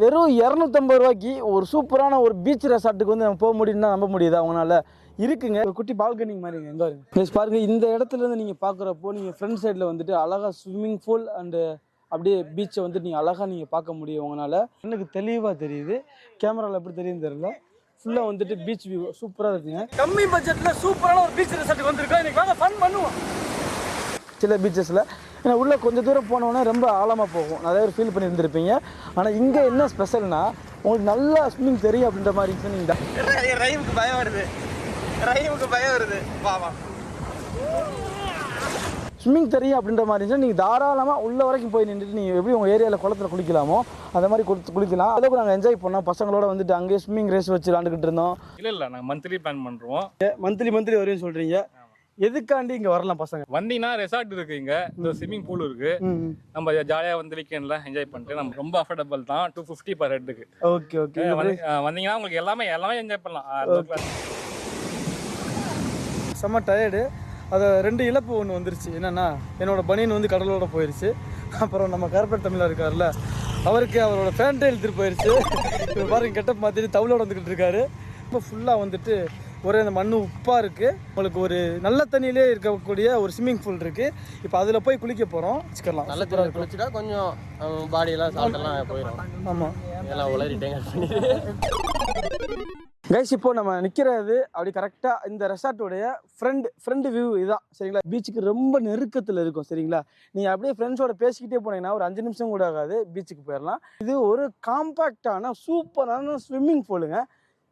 வெறும் இரநூத்தம்பது ரூபாய்க்கு ஒரு சூப்பரான ஒரு பீச் ரெசார்ட்டுக்கு வந்து நம்ம போக முடியும்னா நம்ப முடியுது. அவங்களால இருக்குங்க. ஒரு குட்டி பால்கனி மாதிரிங்க எங்க பாருங்க. பாருங்க இந்த இடத்துல இருந்து நீங்க பாக்குறப்போ நீங்க ஃப்ரண்ட் சைடில் வந்துட்டு அழகா ஸ்விம்மிங் பூல் அண்டு அப்படியே பீச்சை வந்துட்டு நீங்க அழகா நீங்க பார்க்க முடியும் உங்களால எனக்கு தெளிவா தெரியுது. கேமரால எப்படி தெரியும் தெரியல. ஃபுல்லா வந்துட்டு பீச் வியூ சூப்பரா இருக்குங்க. கம்மி பட்ஜெட்ல சூப்பரான ஒரு பீச் ரெசார்ட்டுக்கு வந்திருக்கோம். இன்னைக்கு வாங்க ஃபன் பண்ணுவோம். சில பீச்சஸில் ஏன்னா உள்ளே கொஞ்சம் தூரம் போனோன்னே ரொம்ப ஆழமாக போகும். நிறைய பேர் ஃபீல் பண்ணி இருந்திருப்பீங்க ஆனால் இங்கே என்ன ஸ்பெஷல்னா உங்களுக்கு நல்லா ஸ்விம்மிங் தெரியும் அப்படின்ற மாதிரி சொன்னீங்க ரைமுக்கு பயம் வருது. ரைமுக்கு பயம் வருது. பாவா ஸ்விம்மிங் தெரியும் அப்படின்ற மாதிரி இருந்துச்சுன்னா நீங்கள் தாராளமாக உள்ள வரைக்கும் போய் நின்றுட்டு நீங்கள் எப்படி உங்கள் ஏரியாவில் குளத்துல குளிக்கலாமோ அந்த மாதிரி குளித்து குளிக்கலாம். அளவுக்கு நாங்கள் என்ஜாய் பண்ணோம். பசங்களோட வந்துட்டு அங்கேயே ஸ்விம்மிங் ரேஸ் வச்சு விளாண்டுக்கிட்டு இருந்தோம். இல்ல இல்ல. நாங்க மந்த்லி பிளான் பண்றோம். மந்த்லி மந்த்லி வரையும் சொல்கிறீங்க எதுக்காண்டி இங்கே வரலாம் பசங்க? வந்தீங்கன்னா ரெசார்ட் இருக்கு இங்க. இந்த ஸ்விம்மிங் பூல் இருக்கு. நம்ம ஜாலியா வந்து வீக்கெண்ட்ல என்ஜாய் பண்ணிட்டு நம்ம ரொம்ப அஃபோர்டபுள் தான். டூ ஃபிஃப்டி பர் ஹெட்டுக்கு ஓகே ஓகே வந்தீங்கன்னா உங்களுக்கு எல்லாமே எல்லாமே என்ஜாய் பண்ணலாம். செம்ம டயர்டு அதை ரெண்டு இழப்பு ஒன்று வந்துருச்சு. என்னன்னா என்னோட பனியன் வந்து கடலோட போயிருச்சு. அப்புறம் நம்ம கருப்பர் தமிழா இருக்கார்ல அவருக்கு அவரோட ஃபேண்ட்டை இழுத்துட்டு போயிருச்சு. பாருங்க கெட்டப் மாற்றிட்டு தவிலோட வந்துக்கிட்டு இருக்காரு. இப்போ ஃபுல்லாக வந்துட்டு ஒரே அந்த மண் உப்பாக இருக்குது உங்களுக்கு ஒரு நல்ல தண்ணியிலே இருக்கக்கூடிய ஒரு ஸ்விம்மிங் பூல் இருக்குது இப்போ அதில் போய் குளிக்க போகிறோம் வச்சுக்கலாம். நல்ல தண்ணி குளிச்சுட்டா கொஞ்சம் பாடியெல்லாம் சால்ட்டெல்லாம் போயிடும் ஆமாம் எல்லாம் உளறிட்டேங்க கைஸ் இப்போ நம்ம நிற்கிறது அப்படி கரெக்டாக இந்த ரெசார்ட்டோடைய ஃப்ரெண்ட் ஃப்ரெண்டு வியூ இதுதான் சரிங்களா? பீச்சுக்கு ரொம்ப நெருக்கத்தில் இருக்கும். சரிங்களா? நீங்கள் அப்படியே ஃப்ரெண்ட்ஸோட பேசிக்கிட்டே போனீங்கன்னா ஒரு அஞ்சு நிமிஷம் கூட ஆகாது. பீச்சுக்கு போயிடலாம் இது ஒரு காம்பாக்டான சூப்பரான ஸ்விம்மிங் பூலுங்க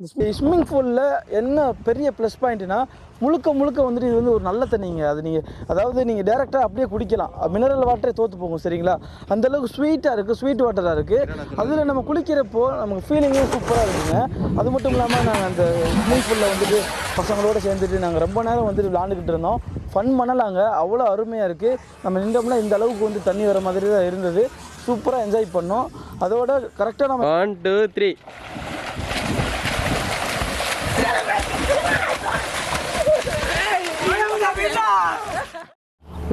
ஸ்விம்மிங் பூலில் என்ன பெரிய ப்ளஸ் பாயிண்ட்னா முழுக்க முழுக்க வந்துட்டு இது வந்து ஒரு நல்ல தண்ணிங்க அது நீங்கள் அதாவது நீங்கள் டேரெக்டாக அப்படியே குடிக்கலாம். மினரல் வாட்டரே தோற்று போகும் சரிங்களா? அந்தளவுக்கு ஸ்வீட்டாக இருக்குது ஸ்வீட் வாட்டராக இருக்குது அதில் நம்ம குளிக்கிறப்போ நமக்கு ஃபீலிங்கே சூப்பராக இருக்குங்க. அது மட்டும் இல்லாமல் நாங்கள் அந்த ஸ்விம்மிங் பூலில் வந்துட்டு பசங்களோட சேர்ந்துட்டு நாங்கள் ரொம்ப நேரம் வந்துட்டு விளாண்டுக்கிட்டு இருந்தோம். ஃபன் பண்ணலாங்க. அவ்வளோ அருமையாக இருக்குது நம்ம நின்றோம்னா இந்த அளவுக்கு வந்து தண்ணி வர மாதிரி தான் இருந்தது. சூப்பராக என்ஜாய் பண்ணோம். அதோட கரெக்டாக நம்ம ஒன் டூ த்ரீ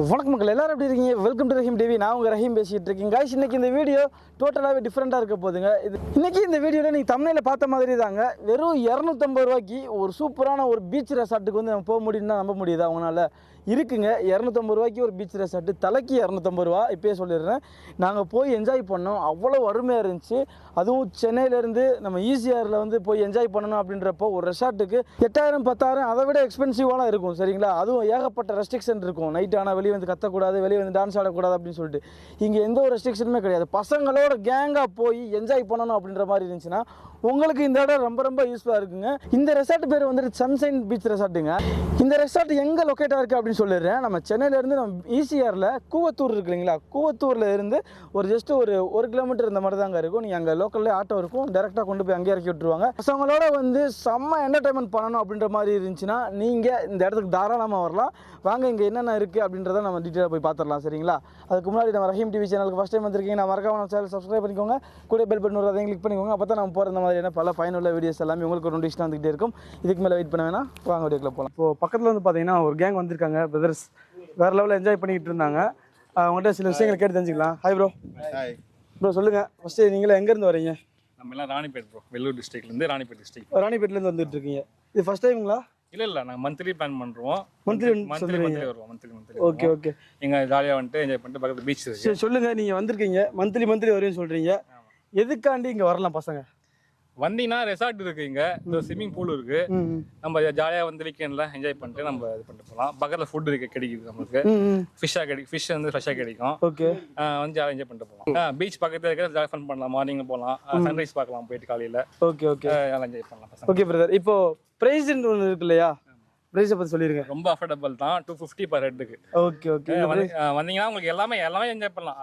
வணக்கம் மக்கள் எல்லாரும் எப்படி இருக்கீங்க? வெல்கம் டு ரஹீம் டிவி நான் உங்க ரஹீம் பேசிட்டு இருக்கேன். காய்ஸ் இன்னைக்கு இந்த வீடியோ டோட்டலாகவே டிஃப்ரெண்ட்டாக இருக்க போகுதுங்க. இது இன்னைக்கு இந்த வீடியோவில் நீங்கள் தமிழில் பார்த்த மாதிரி தாங்க. வெறும் இரநூத்தம்பது ரூபாய்க்கு ஒரு சூப்பரான ஒரு பீச் ரெசார்ட்டுக்கு வந்து நம்ம போக முடியும்னா நம்ப முடியுது. அவங்களால இருக்குங்க. இரநூத்தம்பது ரூபாய்க்கு ஒரு பீச் ரெசார்ட்டு தலைக்கு இரநூத்தம்பது ரூபா இப்போயே சொல்லிடுறேன். நாங்கள் போய் என்ஜாய் பண்ணோம். அவ்வளோ அருமையாக இருந்துச்சு. அதுவும் சென்னையிலேருந்து நம்ம ஈசிஆரில் வந்து போய் என்ஜாய் பண்ணணும் அப்படின்றப்போ ஒரு ரெசார்ட்டுக்கு எட்டாயிரம் பத்தாயிரம் அதை விட எக்ஸ்பென்சிவாலாம் இருக்கும் சரிங்களா? அதுவும் ஏகப்பட்ட ரெஸ்ட்ரிக்ஷன் இருக்கும். நைட் ஆனால் வெளியே வந்து கத்தக்கூடாது வெளியே வந்து டான்ஸ் ஆடக்கூடாது அப்படின்னு சொல்லிட்டு. இங்கே எந்த ஒரு ரெஸ்ட்ரிக்ஷனுமே கிடையாது. பசங்களோட கேங்காக போய் என்ஜாய் பண்ணணும் அப்படின்ற மாதிரி இருந்துச்சுன்னா உங்களுக்கு இந்த இடம் ரொம்ப ரொம்ப யூஸ்ஃபுல்லாக இருக்குங்க. இந்த ரெசார்ட் பேர் வந்துட்டு சன்சைன் பீச் ரெசார்ட்டுங்க இந்த ரெசார்ட் எங்கே லொக்கேட்டாக இருக்குது அப்படின்னு சொல்லிடுறேன். நம்ம சென்னையிலேருந்து நம்ம ஈசிஆரில் கூவத்தூர் இருக்கு இல்லைங்களா? கூவத்தூரில் இருந்து ஒரு ஜஸ்ட் ஒரு ஒரு கிலோமீட்டர் இந்த மாதிரி தாங்க இருக்கும். நீங்கள் அங்கே லோக்கல்லே ஆட்டோ இருக்கும். டேரெக்டாக கொண்டு போய் அங்கேயே இறக்கி விட்டுருவாங்க. பசங்களோட வந்து செம்ம என்டர்டைன்மெண்ட் பண்ணணும் அப்படின்ற மாதிரி இருந்துச்சுன்னா நீங்கள் இந்த இடத்துக்கு தாராளமாக வரலாம். வாங்க இங்கே என்னென்ன இருக்குது அப்படின்றத நம்ம டீட்டெயிலாக போய் பார்த்துடலாம் சரிங்களா? அதுக்கு முன்னாடி நம்ம ரஹீம் டிவி சேனலுக்கு ஃபஸ்ட் டைம் வந்திருக்கீங்க நான் மறக்காம நம்ம சேனல் சப்ஸ்கிரைப் பண்ணிக்கோங்க. கூட பெல் பட்டன் கிளிக் பண்ணிக்கோங்க. அப்போ தான் நம்ம போகிற இந்த மாதிரியான பல பயனுள்ள வீடியோஸ் எல்லாமே உங்களுக்கு ஒரு நோட்டிஃபிகேஷன் வந்துகிட்டே இருக்கும். இதுக்கு மேலே வெயிட் பண்ண வேணாம். வாங்க வீடியோக்குள்ள போகலாம் இப்போ பக்கத்தில் வந்து பார்த்தீங்கன்னா ஒரு கேங் வந்திருக்காங்க பிரதர்ஸ் வேறு லெவலில் என்ஜாய் பண்ணிக்கிட்டு இருந்தாங்க. அவங்கள்ட்ட சில விஷயங்கள் கேட்டு தெரிஞ்சுக்கலாம். ஹாய் ப்ரோ ப்ரோ சொல்லுங்கள் ஃபஸ்ட்டு நீங்களே எங்கேருந்து வரீங்க? நம்ம எல்லாம் ராணிப்பேட் ப்ரோ வெள்ளூர் டிஸ்ட்ரிக்ட்ல இருந்து ராணிப்பேட் டிஸ்ட்ரிக்ட் ராணிப்பேட்டிலேருந்து வந்துட்டு இருக்கீங்க. இது ஃபஸ்ட் டைமுங்களா இல்ல இல்ல. நாங்க மந்த்லி பிளான் பண்றோம். Monthly மந்த்லி சொல்றீங்க. மந்த்லி வருவோம். மந்த்லி மந்த்லி ஓகே ஓகே எங்க ஜாலியா வந்துட்டு என்ஜாய் பண்ணிட்டு பக்கத்துல பீச் இருக்கு. சொல்லுங்கள் நீங்கள் வந்திருக்கீங்க. மந்த்லி மந்த்லி வரையும் சொல்கிறீங்க எதுக்காண்டி இங்கே வரலாம் பசங்க? வந்தீங்கன்னா ரெசார்ட் இருக்கு இங்க. ஸ்விம்மிங் பூல் இருக்கு. நம்ம ஜாலியா வந்து வீக்கெண்ட்ல என்ஜாய் பண்ணிட்டு நம்ம இது பண்ணிட்டு போகலாம் பக்கத்துல ஃபுட் இருக்கு கிடைக்குது ம் ஃபிஷ்ஷா கிடைக்கும் ஃபிஷ் வந்து ஃப்ரெஷ்ஷாக கிடைக்கும். ஓகே. வந்து ஜாலியாக என்ஜாய் பண்ணிட்டு போகலாம் பீச் பக்கத்துல இருக்கிற ஜாலியாக ஃபன் பண்ணலாம் மார்னிங் போகலாம் சன்ரைஸ் பார்க்கலாம் போயிட்டு காலையில. Okay okay. என்ஜாய் பண்ணலாம் ஓகே பிரதர் இப்போ ப்ரைஸ்ன்னு ஒன்று இருக்கு இல்லையா? ப்ரைஸை பற்றி சொல்லிடுங்க ரொம்ப அஃபோர்டபுள் தான். டூ ஃபிஃப்டி பர் ஹெட்டுக்கு ஓகே ஓகே வந்தீங்கன்னா உங்களுக்கு எல்லாமே எல்லாமே என்ஜாய் பண்ணலாம்.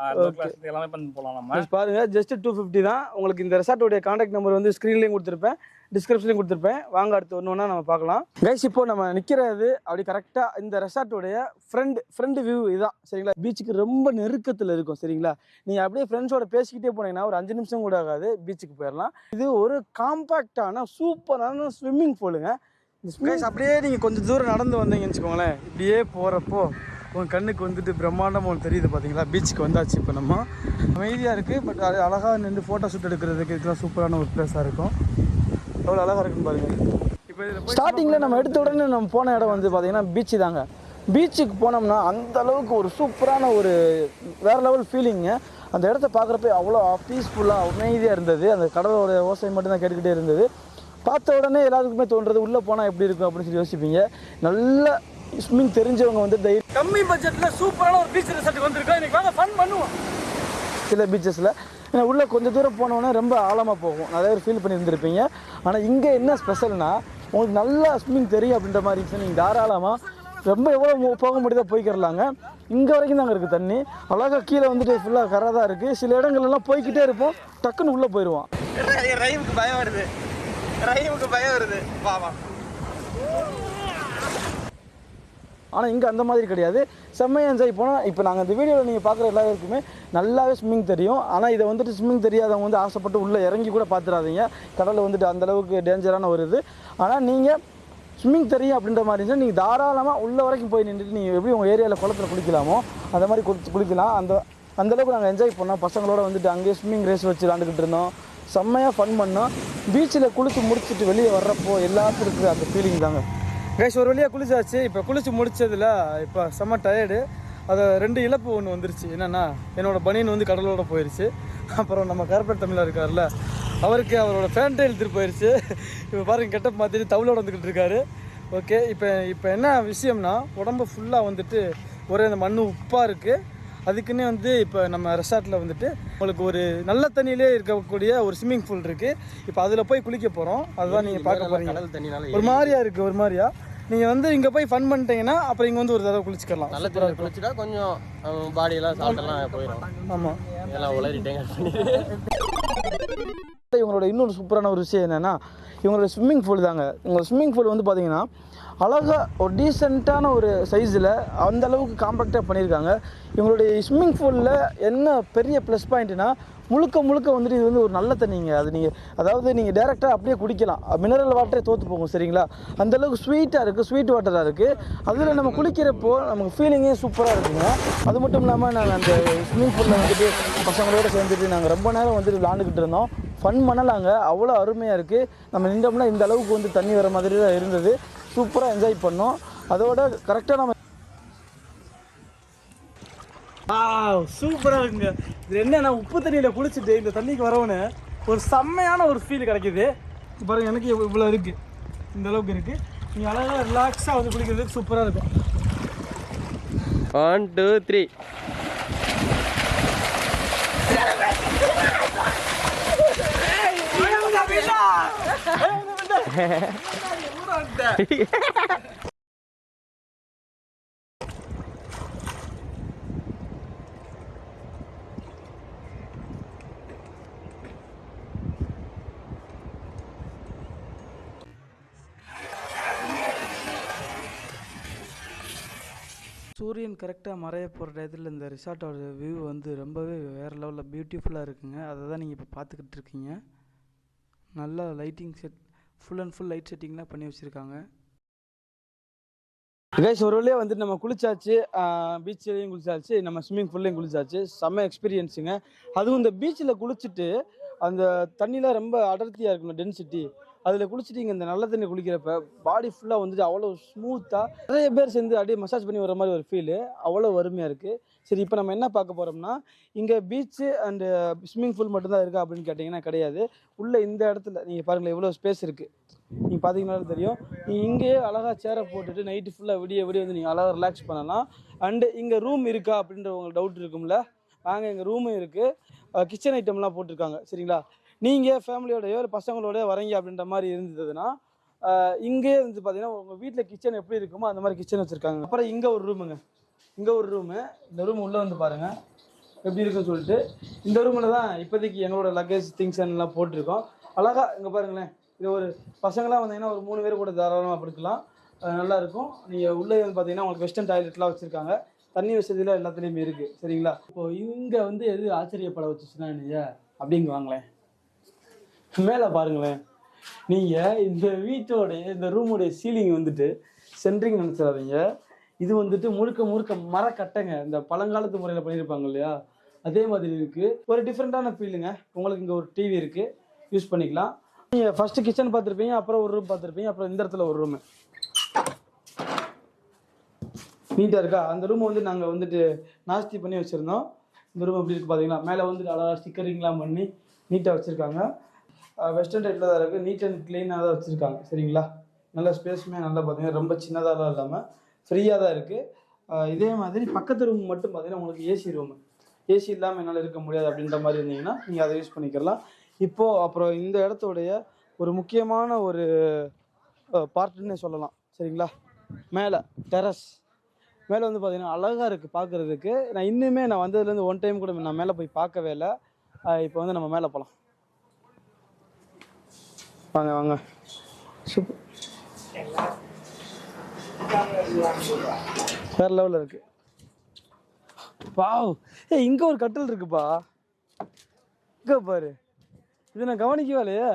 எல்லாமே பண்ணி போகலாம் நம்ம. பாருங்க ஜஸ்ட் டூ ஃபிஃப்டி தான். உங்களுக்கு இந்த ரெசார்ட்டோடைய காண்டாக்ட் நம்பர் வந்து ஸ்க்ரீன்லேயும் கொடுத்துருப்பேன் டிஸ்கிரிப்ஷன்லையும் கொடுத்துருப்பேன். வாங்க அடுத்து ஒன்று ஒன்றா நம்ம பார்க்கலாம். கைஸ் இப்போ நம்ம நிற்கிறது அப்படி கரெக்டாக இந்த ரெசார்ட்டோடைய ஃப்ரெண்ட் ஃப்ரெண்டு வியூ இதுதான். சரிங்களா? பீச்சுக்கு ரொம்ப நெருக்கத்தில் இருக்கும் சரிங்களா? நீங்கள் அப்படியே ஃப்ரெண்ட்ஸோட பேசிக்கிட்டே போனீங்கன்னா ஒரு அஞ்சு நிமிஷம் கூட ஆகாது பீச்சுக்கு போயிடலாம் இது ஒரு காம்பாக்டான சூப்பரான ஸ்விம்மிங் பூலுங்க கைஸ் அப்படியே நீங்கள் கொஞ்சம் தூரம் நடந்து வந்தீங்கன்னு வச்சுக்கோங்களேன். இப்படியே போகிறப்போ உங்கள் கண்ணுக்கு வந்துட்டு பிரம்மாண்டம் ஒன்று தெரியுது பார்த்தீங்களா பீச்சுக்கு வந்தாச்சு இப்போ நம்ம. அமைதியாக இருக்குது பட் அது அழகாக நின்று ஃபோட்டோ ஷூட் எடுக்கிறதுக்கு இதெல்லாம் சூப்பரான ஒரு பிளேஸாக இருக்கும். எவ்வளோ அழகாக இருக்குன்னு பாருங்கள் இப்போ ஸ்டார்டிங்கில் நம்ம எடுத்த உடனே நம்ம போன இடம் வந்து பார்த்தீங்கன்னா பீச்சு தாங்க. பீச்சுக்கு போனோம்னா அந்த அளவுக்கு ஒரு சூப்பரான ஒரு வேறு லெவல் ஃபீலிங்க அந்த இடத்த பார்க்குறப்ப அவ்வளோ பீஸ்ஃபுல்லாக அமைதியாக இருந்தது. அந்த கடலோட ஓசை மட்டும்தான் கேட்டுக்கிட்டே இருந்தது. பார்த்த உடனே எல்லாருக்குமே தோன்றது உள்ளே போனால் எப்படி இருக்கும் அப்படின்னு சொல்லி யோசிப்பீங்க. நல்ல ஸ்விம்மிங் தெரிஞ்சவங்க வந்து தைரியம் கம்மி பட்ஜெட்டில் சூப்பரான ஒரு பீச் ரிசார்ட்டுக்கு வந்திருக்கோம். இன்னைக்கு வாங்க ஃபன் பண்ணுவோம். சில பீச்சஸில் ஏன்னா உள்ளே கொஞ்சம் தூரம் போனோன்னே ரொம்ப ஆழமாக போகும். நிறைய பேர் ஃபீல் பண்ணியிருந்திருப்பீங்க. ஆனால் இங்கே என்ன ஸ்பெஷல்னா உங்களுக்கு நல்லா ஸ்விம்மிங் தெரியும் அப்படின்ற மாதிரி இருந்துச்சு நீங்கள் தாராளமாக ரொம்ப எவ்வளோ போக முடியுதோ போய்க்கிறலாங்க. இங்கே வரைக்கும் தாங்க இருக்குது தண்ணி. அழகாக கீழே வந்துட்டு ஃபுல்லாக கரை தான் இருக்குது சில இடங்கள்லாம் போய்க்கிட்டே இருப்போம். டக்குன்னு உள்ளே போயிடுவான் பயம் வருது. ரஹீமுக்கு பயம் வருது. வா வா. ஆனால் இங்கே அந்த மாதிரி கிடையாது. செம்மையாக என்ஜாய் போனால் இப்போ நாங்கள் இந்த வீடியோவில் நீங்கள் பார்க்குற எல்லாருக்குமே நல்லாவே ஸ்விம்மிங் தெரியும். ஆனால் இதை வந்துட்டு ஸ்விம்மிங் தெரியாதவங்க வந்து ஆசைப்பட்டு உள்ளே இறங்கி கூட பார்த்துடாதீங்க கடலில் வந்துட்டு அந்தளவுக்கு டேஞ்சரான ஒரு இது. ஆனால் நீங்கள் ஸ்விம்மிங் தெரியும் அப்படின்ற மாதிரி இருந்துச்சுன்னா நீங்கள் தாராளமாக உள்ள வரைக்கும் போய் நின்றுட்டு நீங்கள் எப்படி உங்கள் ஏரியாவில் குளத்துல குளிக்கலாமோ அந்த மாதிரி குளிச்சு குளிக்கலாம். அந்த அந்தளவுக்கு நாங்கள் என்ஜாய் பண்ணோம். பசங்களோட வந்துட்டு அங்கேயே ஸ்விம்மிங் ரேஸ் வச்சு விளாண்டுக்கிட்டு இருந்தோம். செம்மையாக ஃபன் பண்ணோம். பீச்சில் குளித்து முடிச்சுட்டு வெளியே வர்றப்போ எல்லாத்துக்கும் இருக்கிற அந்த ஃபீலிங் தாங்க. கேஷ் ஒரு வழியாக குளிச்சாச்சு. இப்போ குளித்து முடிச்சதுல இப்போ செம்ம டயர்டு அதை ரெண்டு இழப்பு ஒன்று வந்துருச்சு. என்னென்னா என்னோட பனியன் வந்து கடலோட போயிடுச்சு அப்புறம் நம்ம கார்பரேட் தமிழர் இருக்கார்ல அவருக்கு அவரோட ஃபேண்ட்டை இழுத்துட்டு போயிடுச்சு இப்போ பாருங்க கெட்டப் மாற்றிட்டு தவிலோட வந்துக்கிட்டு இருக்காரு. ஓகே இப்போ இப்போ என்ன விஷயம்னா உடம்பு ஃபுல்லாக வந்துட்டு ஒரே அந்த மண் உப்பாக இருக்குது அதுக்குன்னே வந்து இப்போ நம்ம ரெசார்ட்டில் வந்துட்டு உங்களுக்கு ஒரு நல்ல தண்ணியிலே இருக்கக்கூடிய ஒரு ஸ்விம்மிங் பூல் இருக்குது இப்போ அதில் போய் குளிக்க போகிறோம் அதுதான் நீங்கள் பார்க்க போகிறீங்க ஒரு மாதிரியா இருக்குது ஒரு மாதிரியா? நீங்கள் வந்து இங்கே போய் ஃபன் பண்ணிட்டீங்கன்னா அப்புறம் இங்கே வந்து ஒரு தடவை குளிச்சுக்கலாம். நல்ல தண்ணி குளிச்சுட்டா கொஞ்சம் பாடியெல்லாம் சாப்பிட்டெல்லாம் போயிடும் ஆமாம் எல்லாம் உளறிட்டேங்க. இவங்களோட இன்னொரு சூப்பரான ஒரு விஷயம் என்னென்னா இவங்களோட ஸ்விம்மிங் பூல் தாங்க. இவங்களோட ஸ்விம்மிங் பூல் வந்து பார்த்தீங்கன்னா அழகாக ஒரு டீசெண்டான ஒரு சைஸில் அந்த அளவுக்கு காம்பேக்டாக பண்ணியிருக்காங்க. இவங்களுடைய ஸ்விம்மிங் பூலில் என்ன பெரிய ப்ளஸ் பாயிண்ட்னா முழுக்க முழுக்க வந்துட்டு இது வந்து ஒரு நல்ல தண்ணிங்க. அது நீங்கள் அதாவது நீங்கள் டேரெக்டாக அப்படியே குடிக்கலாம். மினரல் வாட்டரே தோற்று போகும் சரிங்களா? அந்த அளவுக்கு ஸ்வீட்டாக இருக்குது ஸ்வீட் வாட்டராக இருக்குது அதில் நம்ம குளிக்கிறப்போ நமக்கு ஃபீலிங்கே சூப்பராக இருக்குங்க. அது மட்டும் இல்லாமல் நாங்கள் அந்த ஸ்விம்மிங் பூலில் வந்துட்டு பசங்களோட சேர்ந்துட்டு நாங்கள் ரொம்ப நேரம் வந்துட்டு விளாண்டுக்கிட்டு இருந்தோம். ஃபன் பண்ணலாங்க. அவ்வளோ அருமையாக இருக்குது நம்ம நின்றோம்னா இந்த அளவுக்கு வந்து தண்ணி வர மாதிரி தான் இருந்தது. சூப்பராக என்ஜாய் பண்ணோம். அதோட கரெக்டாக நம்ம சூப்பராக இருக்குங்க. இது என்னன்னா உப்பு தண்ணியில் குளிச்சுட்டு இந்த தண்ணிக்கு வரவனு ஒரு செம்மையான ஒரு ஃபீல் கிடைக்குது. இப்ப பாருங்க எனக்கு இவ்வளோ இருக்குது இந்த அளவுக்கு இருக்குது நீங்கள் அழகாக ரிலாக்ஸாக வந்து குளிக்கிறதுக்கு சூப்பராக இருக்கும். ஒன் டூ த்ரீ சூரியன் கரெக்டாக மறைய போகிற டயத்தில் இந்த ரிசார்ட்டோட வியூ வந்து ரொம்பவே வேறு லெவலில் பியூட்டிஃபுல்லாக இருக்குங்க. அதை தான் நீங்கள் இப்போ பார்த்துக்கிட்டு இருக்கீங்க. நல்லா lighting set full and full light செட்டிங்லாம் பண்ணி வச்சுருக்காங்க. கைஸ் ஒரு வழியாக வந்துட்டு நம்ம குளிச்சாச்சு பீச்லேயும் குளிச்சாச்சு நம்ம ஸ்விம்மிங் பூல்லையும் குளிச்சாச்சு. செம்ம எக்ஸ்பீரியன்ஸுங்க அதுவும் இந்த பீச்சில் குளிச்சுட்டு அந்த தண்ணிலாம் ரொம்ப அடர்த்தியாக இருக்கணும் டென்சிட்டி அதில் குளிச்சுட்டு இங்கே இந்த நல்ல தண்ணி குளிக்கிறப்ப பாடி ஃபுல்லாக வந்துட்டு அவ்வளோ ஸ்மூத்தாக நிறைய பேர் சேர்ந்து அப்படியே மசாஜ் பண்ணி வர மாதிரி ஒரு ஃபீலு அவ்வளோ வறுமையாக இருக்குது சரி இப்போ நம்ம என்ன பார்க்க போகிறோம்னா இங்கே பீச்சு அண்டு ஸ்விம்மிங் பூல் மட்டும்தான் இருக்கா அப்படின்னு கேட்டிங்கன்னா கிடையாது. உள்ளே இந்த இடத்துல நீங்கள் பாருங்களேன் எவ்வளோ ஸ்பேஸ் இருக்குது நீங்கள் பார்த்தீங்கன்னாலும் தெரியும். நீங்கள் இங்கேயே அழகாக சேரை போட்டுட்டு நைட்டு ஃபுல்லாக விடிய விடிய வந்து நீங்கள் அழகாக ரிலாக்ஸ் பண்ணலாம். அண்டு இங்கே ரூம் இருக்கா அப்படின்ற உங்களுக்கு டவுட் இருக்கும்ல? வாங்க எங்கள் ரூமும் இருக்குது கிச்சன் ஐட்டம்லாம் போட்டிருக்காங்க. சரிங்களா? நீங்கள் ஃபேமிலியோடயோ இல்லை பசங்களோடய வரீங்க அப்படின்ற மாதிரி இருந்ததுன்னா இங்கே இங்கேயே வந்து பார்த்தீங்கன்னா உங்கள் வீட்டில் கிச்சன் எப்படி இருக்குமோ அந்த மாதிரி கிச்சன் வச்சுருக்காங்க. அப்புறம் இங்கே ஒரு ரூமுங்க. இங்கே ஒரு ரூமு. இந்த ரூம் உள்ளே வந்து பாருங்கள் எப்படி இருக்குன்னு சொல்லிட்டு இந்த ரூமில் தான் இப்போதைக்கு எங்களோட லக்கேஜ் திங்ஸ் எல்லாம் போட்டிருக்கோம். அழகா இங்கே பாருங்களேன். இது ஒரு பசங்களாம் வந்தீங்கன்னா ஒரு மூணு பேர் கூட தாராளமாக படுக்கலாம். நல்லாயிருக்கும். நீங்கள் உள்ளே வந்து பார்த்தீங்கன்னா உங்களுக்கு வெஸ்டர்ன் டாய்லெட்லாம் வச்சுருக்காங்க. தண்ணி வசதியெலாம் எல்லாத்துலேயுமே இருக்குது சரிங்களா? இப்போது இங்கே வந்து எது ஆச்சரியப்பட வச்சுச்சுன்னா நீங்கள் அப்படிங்குவாங்களேன் மேலே பாருங்களேன். நீங்கள் இந்த வீட்டோடைய இந்த ரூமுடைய சீலிங் வந்துட்டு சென்ட்ரிங் நினச்சிடாதீங்க. இது வந்துட்டு முழுக்க முழுக்க மரக்கட்டைங்க. இந்த பழங்காலத்து முறையில் பண்ணியிருப்பாங்க இல்லையா? அதே மாதிரி இருக்குது ஒரு டிஃப்ரெண்ட்டான ஃபீலுங்க உங்களுக்கு இங்கே ஒரு டிவி இருக்குது யூஸ் பண்ணிக்கலாம். நீங்கள் ஃபஸ்ட்டு கிச்சன் பார்த்துருப்பீங்க அப்புறம் ஒரு ரூம் பார்த்துருப்பீங்க அப்புறம் இந்த இடத்துல ஒரு ரூமு நீட்டாக இருக்கா? அந்த ரூமை வந்து நாங்கள் வந்துட்டு நாஸ்தி பண்ணி வச்சுருந்தோம். இந்த ரூம் எப்படி இருக்குது பார்த்தீங்களா மேலே வந்துட்டு அழகாக ஸ்டிக்கரிங்லாம் பண்ணி நீட்டாக வச்சுருக்காங்க. வெஸ்டர்ன் டைப்பில் தான் இருக்குது நீட் அண்ட் க்ளீனாக தான் வச்சுருக்காங்க. சரிங்களா? நல்ல ஸ்பேஸுமே நல்லா பார்த்தீங்கன்னா ரொம்ப சின்னதாகலாம் இல்லாமல் ஃப்ரீயாக தான் இருக்குது இதே மாதிரி பக்கத்து ரூம் மட்டும் பார்த்தீங்கன்னா உங்களுக்கு ஏசி ரூமு ஏசி இல்லாமல் என்னால் இருக்க முடியாது அப்படின்ற மாதிரி இருந்தீங்கன்னா நீங்கள் அதை யூஸ் பண்ணிக்கலாம். இப்போது அப்புறம் இந்த இடத்துடைய ஒரு முக்கியமான ஒரு பார்ட்டுன்னே சொல்லலாம். சரிங்களா? மேலே டெரஸ் மேலே வந்து பார்த்தீங்கன்னா அழகாக இருக்குது பார்க்குறதுக்கு நான் இன்னுமே நான் வந்ததுலேருந்து ஒன் டைம் கூட நான் மேலே போய் பார்க்கவே இல்லை. இப்போ வந்து நம்ம மேலே போகலாம் வாங்க வாங்க. சூப்பர் வேறு லெவலில் இருக்குது வாவ். ஏய் இங்கே ஒரு கட்டில் இருக்குப்பா. இங்கே பாரு. இது நான் கவனிக்கவே இல்லையே.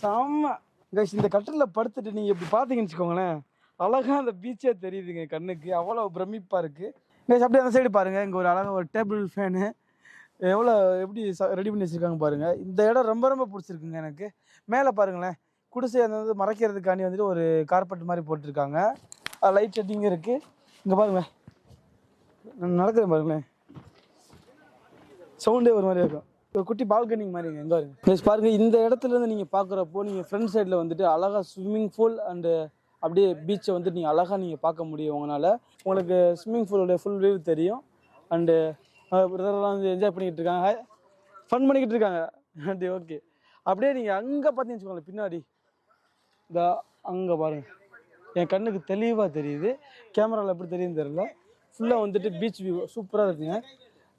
செம்ம. கைஸ் இந்த கட்டிலில் படுத்துட்டு நீங்கள் இப்படி பார்த்தீங்கன்னு வச்சுக்கோங்களேன். அழகாக அந்த பீச்சே தெரியுதுங்க கண்ணுக்கு. அவ்வளோ பிரமிப்பாக இருக்குது கைஸ் அப்படியே அந்த சைடு பாருங்கள் இங்கே ஒரு அழகாக ஒரு டேபிள் ஃபேனு எவ்வளோ எப்படி ரெடி பண்ணி வச்சுருக்காங்க பாருங்கள் இந்த இடம் ரொம்ப ரொம்ப பிடிச்சிருக்குங்க எனக்கு. மேலே பாருங்களேன். குடிசை அந்த வந்து மறைக்கிறதுக்காண்டி வந்துட்டு ஒரு கார்பெட் மாதிரி போட்டிருக்காங்க. லைட் செட்டிங்கும் இருக்குது இங்கே பாருங்களேன் நடக்குது நடக்கிறேன் பாருங்களேன் சவுண்டே ஒரு மாதிரி இருக்கும். ஒரு குட்டி பால்கனிங் மாதிரிங்க எங்கே வருங்க ப்ளஸ் பாருங்கள் இந்த இடத்துல இருந்து நீங்கள் பார்க்குறப்போ நீங்கள் ஃப்ரண்ட் சைடில் வந்துட்டு அழகாக ஸ்விம்மிங் பூல் அண்டு அப்படியே பீச்சை வந்துட்டு நீங்கள் அழகாக நீங்கள் பார்க்க முடியும் உங்களால். உங்களுக்கு ஸ்விம்மிங் பூலோட ஃபுல் வியூ தெரியும். அண்டு பிரதர்லாம் வந்து என்ஜாய் பண்ணிக்கிட்டு இருக்காங்க. ஃபன் பண்ணிக்கிட்டு இருக்காங்க. அப்படி ஓகே அப்படியே நீங்கள் அங்கே பார்த்தீங்கன்னு வச்சுக்கோங்களேன் பின்னாடி. இந்த அங்கே பாருங்க. என் கண்ணுக்கு தெளிவாக தெரியுது. கேமராவில் எப்படி தெரியுதுன்னு தெரியல. ஃபுல்லாக வந்துட்டு பீச் வியூ சூப்பராக இருக்குங்க.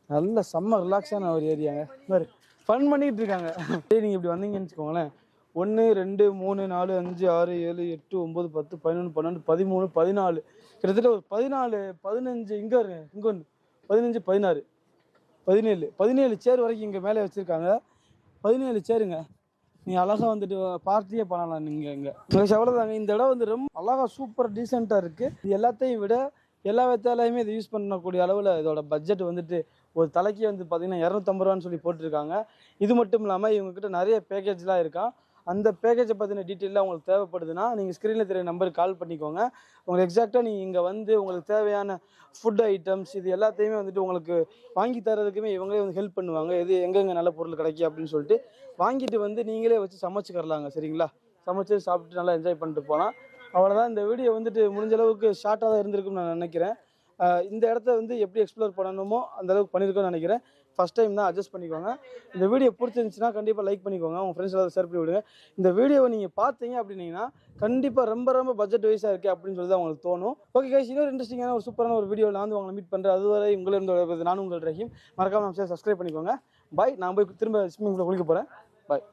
நல்ல செம்ம ரிலாக்ஸான ஒரு ஏரியாங்க மாதிரி ஃபன் பண்ணிக்கிட்டு இருக்காங்க. அப்படியே நீங்கள் இப்படி வந்தீங்கன்னு வச்சுக்கோங்களேன். ஒன்று ரெண்டு மூணு நாலு அஞ்சு ஆறு ஏழு எட்டு ஒம்பது பத்து பதினொன்று பன்னெண்டு பதிமூணு பதினாலு. கிட்டத்தட்ட ஒரு பதினாலு பதினஞ்சு இங்கே இருங்க இங்கே ஒன்று பதினஞ்சு பதினாறு. பதினேழு பதினேழு சேர் வரைக்கும் இங்கே மேலே வச்சுருக்காங்க. பதினேழு சேருங்க நீ அழகாக வந்துட்டு பார்ட்டியே பண்ணலாம் நீங்கள் இங்கே. எவ்வளோதாங்க அவ்வளோதாங்க இந்த இடம் வந்து ரொம்ப அழகாக சூப்பர் டீசெண்டாக இருக்குது இது எல்லாத்தையும் விட எல்லா வித்தாலையுமே இதை யூஸ் பண்ணக்கூடிய அளவில் இதோட பட்ஜெட் வந்துட்டு ஒரு தலைக்கு வந்து பார்த்திங்கன்னா இரநூத்தம்பது ரூபான்னு சொல்லி போட்டிருக்காங்க. இது மட்டும் இல்லாமல் இவங்கக்கிட்ட நிறைய பேக்கேஜ்லாம் இருக்கான். அந்த பேக்கேஜை பற்றின டீட்டெயிலாக உங்களுக்கு தேவைப்படுதுன்னா நீங்கள் ஸ்க்ரீனில் தெரிய நம்பருக்கு கால் பண்ணிக்கோங்க. உங்களுக்கு எக்ஸாக்டாக நீங்கள் இங்கே வந்து உங்களுக்கு தேவையான ஃபுட் ஐட்டம்ஸ் இது எல்லாத்தையுமே வந்துட்டு உங்களுக்கு வாங்கி தரதுக்குமே இவங்களே வந்து ஹெல்ப் பண்ணுவாங்க. எது எங்கெங்கே நல்ல பொருள் கிடைக்கும் அப்படின்னு சொல்லிட்டு வாங்கிட்டு வந்து நீங்களே வச்சு சமைச்சுக்கரலாங்க சரிங்களா? சமைச்சு சாப்பிட்டு நல்லா என்ஜாய் பண்ணிட்டு போகலாம் அவ்வளோதான் இந்த வீடியோ வந்துட்டு முடிஞ்ச அளவுக்கு ஷார்ட்டாக தான் இருந்திருக்கும்னு நான் நினைக்கிறேன். இந்த இடத்த வந்து எப்படி எக்ஸ்ப்ளோர் பண்ணணுமோ அந்த அளவுக்கு பண்ணியிருக்கோம்னு நினைக்கிறேன். ஃபஸ்ட் டைம் தான் அட்ஜஸ்ட் பண்ணிக்கோங்க. இந்த வீடியோ பிடிச்சிருந்துச்சுன்னா கண்டிப்பாக லைக் பண்ணிக்கோங்க. உங்கள் ஃப்ரெண்ட்ஸ் எல்லாரும் ஷேர் பண்ணி விடுங்க. இந்த வீடியோவை நீங்கள் பார்த்தீங்க அப்படின்னீங்கன்னா கண்டிப்பாக ரொம்ப ரொம்ப பட்ஜெட் வைஸாக இருக்குது அப்படின்னு சொல்லி தான் உங்களுக்கு தோணும். ஓகே கைஸ் இன்னொரு இன்ட்ரெஸ்டிங்கான ஒரு சூப்பரான ஒரு வீடியோ நான் வந்து உங்களை மீட் பண்ணுறேன் அதுவரை உங்களிருந்து நானும் உங்கள் ரஹீம். மறக்காமல் நம்ம சப்ஸ்கிரைப் பண்ணிக்கோங்க. பாய் நான் போய் திரும்ப ஸ்விம்மிங் பூலில் குளிக்க போகிறேன் பாய்